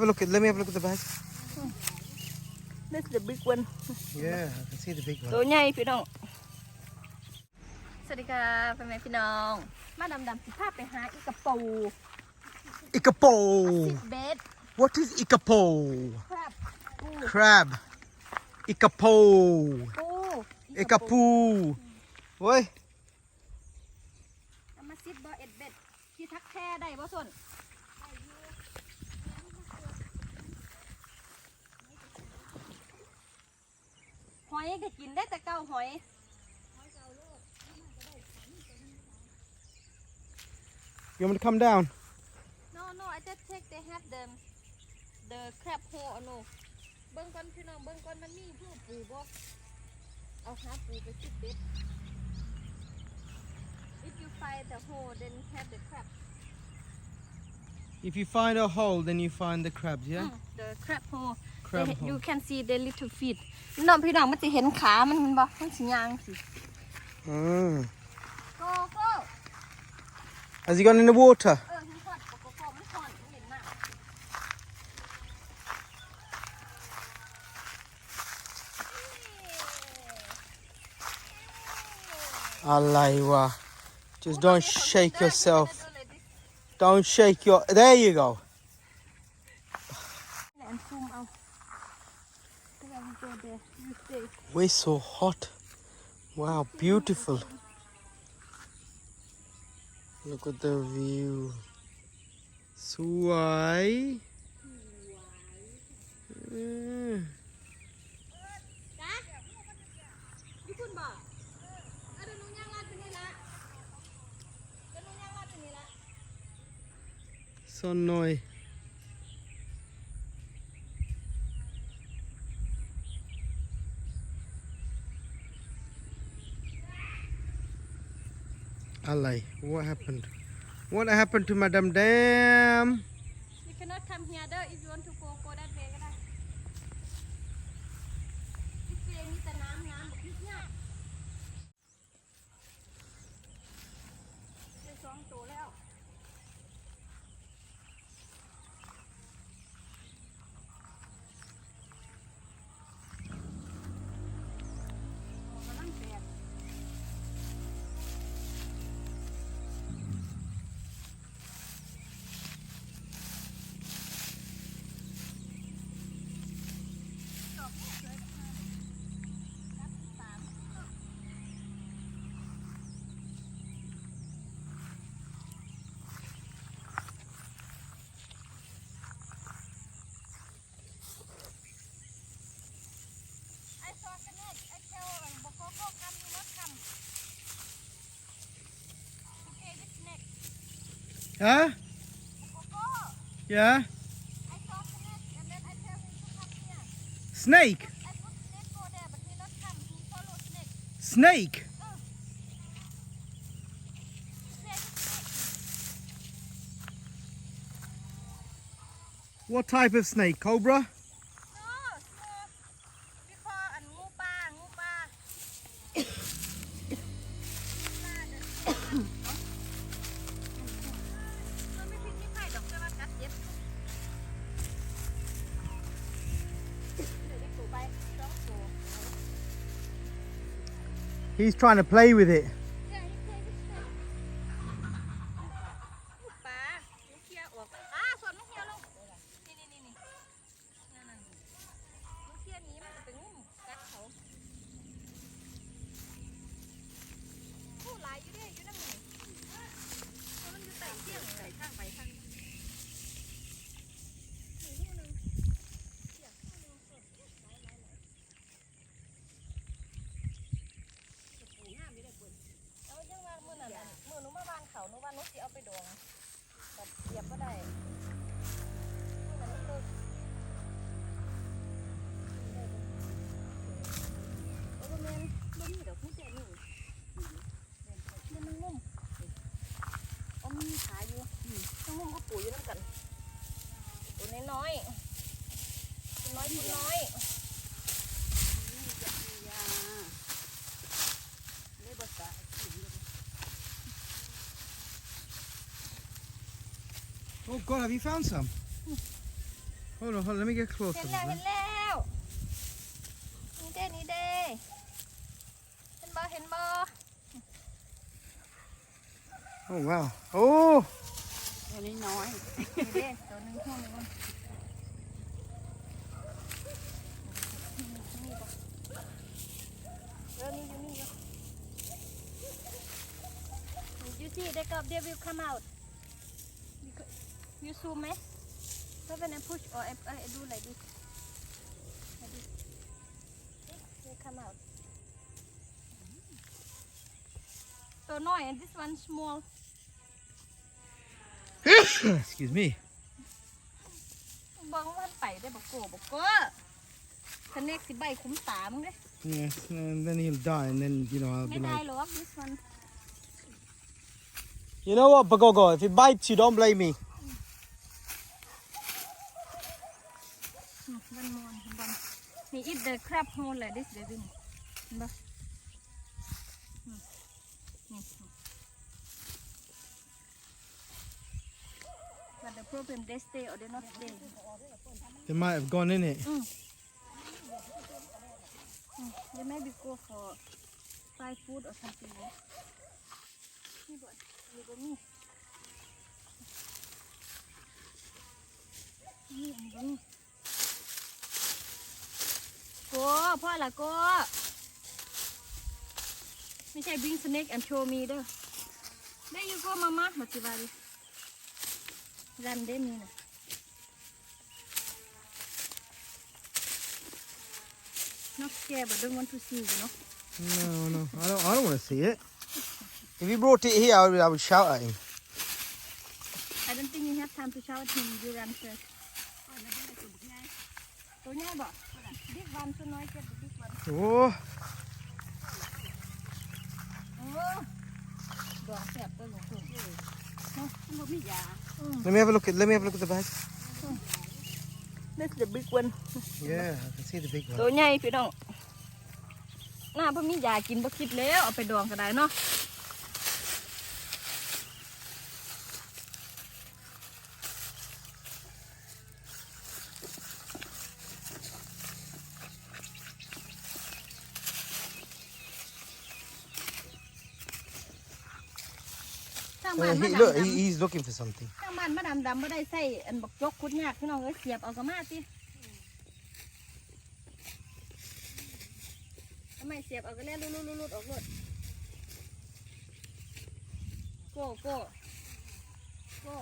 Have a look at. Let me have a look at the bag. This is the big one Yeah, I can see the big ตัว one. ใหญ่พี่น้อง สวัสดีค่ะพ่อแม่พี่น้อง มาดำดำสิภาพไปหาอีกระปู Ikapo. เบส What is ikapo? ครับปู Crab. Ikapo. ปู Ikapu. Oi. เอามาซิดบอเอ็ดเบ็ดที่ทักแท้ได้บ่ส่วน หอยก็กินได้แต่เก้าหอย You want me to come down? no no I just take they have the the crab hole เอาหนูเบิ่งก่อนพี่น้องเบิ่งก่อนมันมีผู้ปูบ่เอาหาปูไปซิดเบ็ด if you find the hole then have the crab If you find a hole, then you find the crabs. Yeah. Mm, the crab hole Crab They- you hole. can see the little feet น้องพี่น้องมันจะเห็นขามันเห็นบ่มันสิยางสิ Mm. go go Has he gone in the water? เออมันก่อนโกโกโกมันก่อนมันเห็นมาก Alaiwa. Just don't shake yourself. Don't shake your. There you go. We're so hot. Wow, beautiful. Look at the view. Suai. Mm. จ้า Alai, what happened? What happened to Madame Dam? Snake. Snake? Snake, snake. What type of snake? Cobra? He's trying to play with it. น้อยๆตัวน้อยตัวน้อยเลยบ่สะ Oh God, have you found some? Hold on, hold on. Let me get closer. เห็นแล้วเห็นแล้วนี่เด้นี่เด้เห็นบ่เห็นบ่ Oh wow. Oh. ตัวนี้น้อย นี่เด้ตัวหนึงห้องหนึงมันนี่บ่ เออนี่อยู่นี่อยู่ You see they go they will come out You zoom ไหม So when I push or I, I do like this like this they come out ตัวน้อย and this one small Excuse me. บอกว่ามันไปได้บอกโกบอกโกสเน็กสิใบคุ้มตามึงเด้ Yes, and then he'll die, and then you know I'll be Maybe I love this one. you know what, Bagogo, if he bites you, don't blame me. Hmm, One more, one. He eat the crab whole like this, baby. Hmm, hmm, hmm. But the problem, they stay or they not stay. They might have gone in it. Mm. Mm, They maybe go for fried food or something. Yeah? นี่บ่นี่บ่มีนี่อันนี้บ่มีโกพ่อละโกไม่ใช่ bring snake and show me เด้อ There you go mama มาสิบาดิรันเด้มีนะ not scared, but don't want to see, you know. No, no, I don't. I don't want to see it. If you brought it here, I would, I would shout at him. I don't think you have time to shout at him. You run first. Oh. Let me have a look at. Let me have a look at the bag. That's the big one Yeah, I can see the big ตัว one. ใหญ่พี่น้องหน้าพ่อมียากินบ่คิดแล้วเอาไปดองก็ได้เนาะ ทางบ้าน Uh, มา he, ดำ look, ดำ he, he's looking for something. ทางบ้านมาดำดำไม่ได้ใส่อันบักจกคุดยากพี่น้องเอ้ยเสียบเอากระมาติทำไมเสียบเอากระเล่นลุดลุดลุดออกรถโก้โก้โก้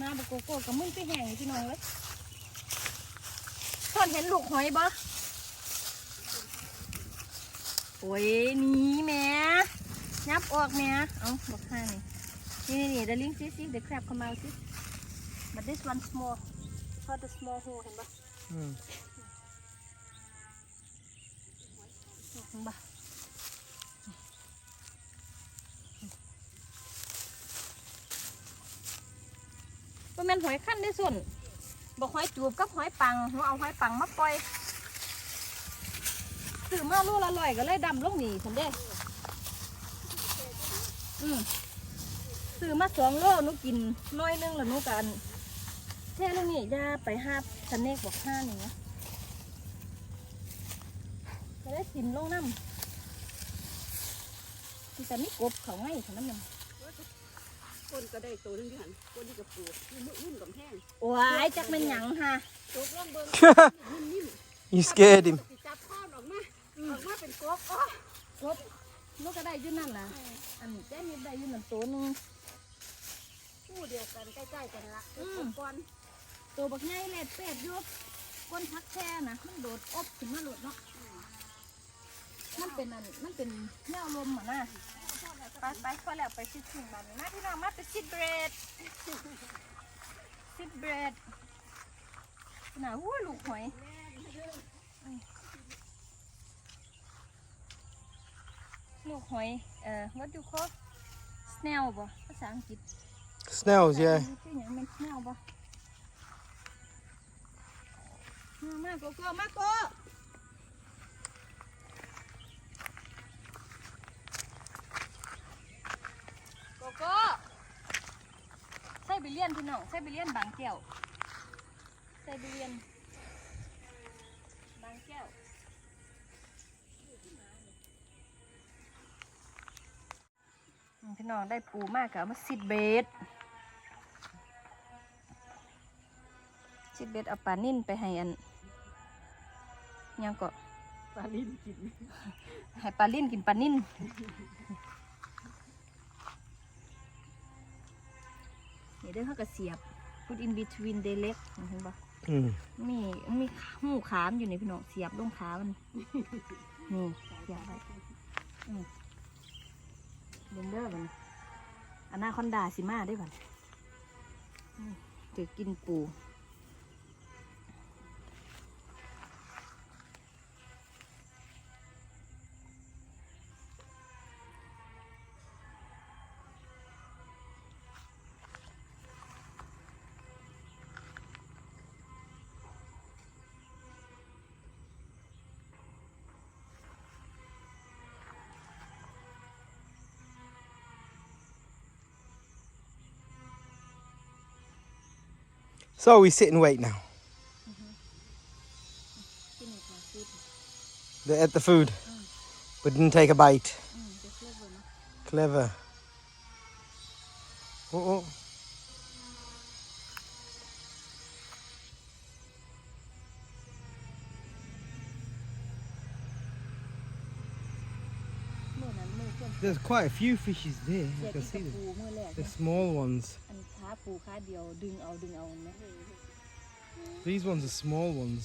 มาบักโกโก้กับมึงไปแห้งอยู่พี่น้องเอ้ยทอนเห็นลูกหอยบ่ โอ้ยนี่แม่ยับออกแม่เอาบอกให้นี่นี่นี่ the link see see the crab come out see but this one small for the small hole เห็นปะ Hmm. เห็นปะม่นหอยขั้นได้ส่วนบอกหอยจูบกับหอยปังเราเอาหอยปังมาปล่อย ซื้อมาลูกละลอยก็เลยดำลงนี่ฉันเด้อืมซื้อมาสองโลหนูกินน้อยนึงแล้วหนูกันแท่ลงนี่อย่าไปห้าสเนกบอกห้านี่นะก็ได้กินลงน้ำที่แต่นี่กบเขาไงเขาน้ำมันคนก็ได้ตัวหนึงอยู่หั่นคนนี่ก็ปลูกนี่มืออุ่นกับแห้งโอ้ยจักแมันหยังฮะตกลงเบิ่งนิ่ม You scared him. มาเป็นกบอ๋อกบลูกก็ได้อยื่นั่นนะอันนี้แจ้นี่ได้อยื่นั่นตัวหนึง คู่เดียวกันใกล้ๆกันละอืเป็นมกบก่อนตัวบักใหญ่เล็ดเป็ดอยุบก้นพักแช่นะมันโดดอบขึ้นมาโดดเนาะ มันเป็นอันมันเป็นแนวลมอะนะไปไปพอแล้วไปชิดถึงบ้านนี่มาพี่น้องมาไปชิดเบรดชิดเบรดน่ะอู้ลูกหอยอืม ลูกหอยเอ่อ what do you call snail บ่ภาษาอังกฤษ Snails, yeah. ชื่อหยังมันแนวบ่มามาโกโก้มาโกโกโก้บีเรียนพี่น้องไซบีเรียนบางแก้วไซบีเรียนบางแก้ว พี่น้องได้ปูมากกับมาซิดเบสซิดเบสเอาปลานิ่นไปให้อันยังก็ปลาลิ้นกินให้ปลาลิ่นกินปลานิ่นนี่เด้อเขาก็เสียบ put in between the leg เห็นปะ Mm. มีมีหูขามอยู่ในพี่น้องเสียบลงขามันนี่เสียบไปอืม เบนเดอร์มันอนาคอนดาสิมาได้บ่นจะกินปู So we sit and wait now. Mm -hmm. They ate the food, mm. but didn't take a bite. Mm, clever. clever. Oh, oh. There's quite a few fishes there. เสีย I กิ can น see กับ them. ปูเมื่อแรก The small ones. อันขาปูขาเดียวดึงเอาดึงเอาไหม These ones are small ones.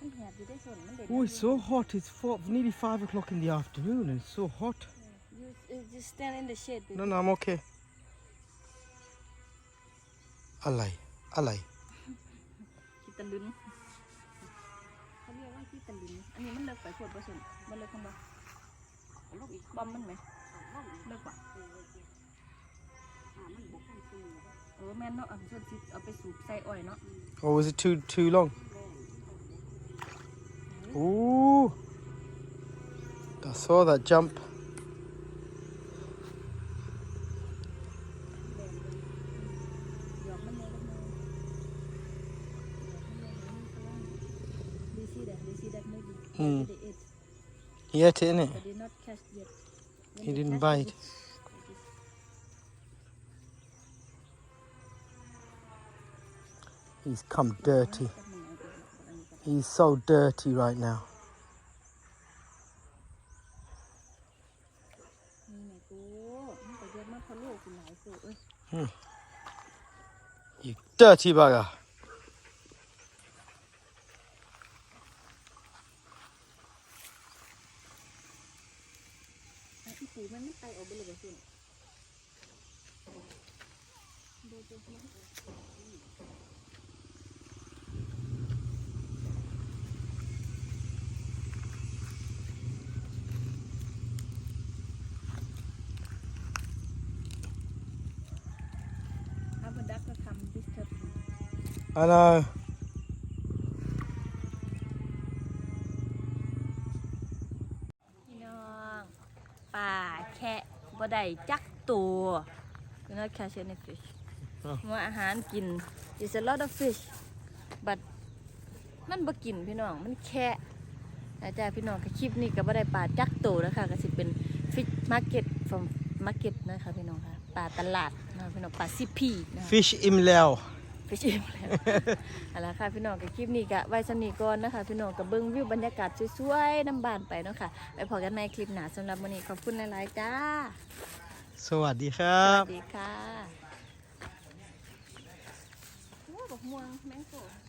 มันแหบอยู่ได้ส่วนมันเด็ด Oh, it's so hot. It's four, nearly five o'clock in the afternoon and it's so hot. you you just stand in the shade baby No, no, I'm okay. Alay, alay. คิดตะลึงเขา เรียกว่าคิดตะลึงอันนี้มันเลิกไปขวดผสมมันเลิกกันบ่ ลูกอีก บอมมันไหม ลูกอีก เลิกบ่ อ่ามันบกกันซื้อ เออแม่นเนาะเอาส่วนสิเอาไปสูบใส่อ้อยเนาะ Or was it too too long? Ooh. I saw that jump. Mm. He ate it, innit? But did not catch yet. When he didn't bite. It, He's come dirty. He's so dirty right now. Hmm. You dirty bugger. ดูดูมัน Have a duck to come disturb you. I know. พี่น้องป่าแค่บ่ได้จักตัว You not catch any fish มัวอาหารกิน It's a lot of fish but มันบ่กินพี่น้อง มันแค่อาจารย์พี่น้องก็คลิปนี้ก็บ่ได้ปลาจักตัวนะคะก็สิเป็น fish market from market นะคะพี่น้องค่ะปลาตลาดนะคะพี่น้องปลาซิพีนะคะ Fish im leo. ไปชิมแล้วเอาละค่ะพี่น้องกับคลิปนี้กะไว้สำนีก่อนนะคะ พี่น้องกับเบิ้งวิวบรรยากาศสวยๆน้ำบานไปเนาะค่ะ ไปพอกันในคลิปหนาสำหรับวันนี้ขอบคุณหลายๆจ้า สวัสดีครัสบวัสดีค่ะ more mango.